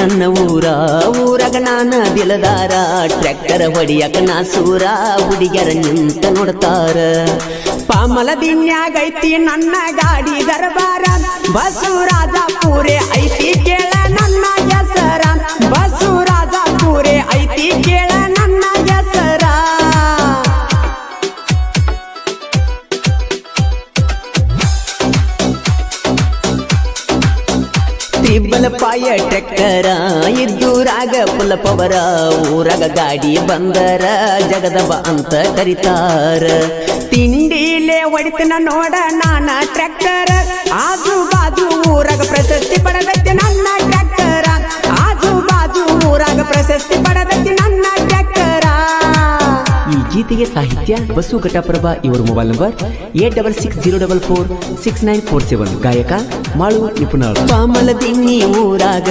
ನನ್ನ ಊರ. ಊರಾಗ ನಾನ ದಿಲದಾರ ಟ್ರ್ಯಾಕ್ಟರ್ ಹೊಡಿಯಕ ನಾ ಸೂರ. ಹುಡುಗಿಯರ ನಿಂತ ನೋಡ್ತಾರ. ಪಾಮಲ ದಿನ್ಯಾಗೈತಿ ನನ್ನ ಗಾಡಿ ದರ್ಬಾರ. ಬಸು ತ್ರಿಬಲ ಪಾಯ ಟ್ರ್ಯಾಕ್ಟರ ಇದ್ದೂರಾಗ ರಾಗ ಪವರ, ಊರಾಗ ಗಾಡಿ ಬಂದರ, ಜಗದಬ ಅಂತ ಕರಿತಾರ. ತಿಂಡಿಲೆ ಹೊಡಿತನ ನೋಡ ನಾನ ಟ್ರ್ಯಾಕ್ಟರ್ ಆಜು ಗೀತೆಗೆ ಸಾಹಿತ್ಯ ಬಸು ಘಟಪ್ರಭ ಇವರ mobile number eight double six zero double four six nine four seven ಗಾಯಕ ಮಾಳು ನಿಪುಣ ಊರಾಗ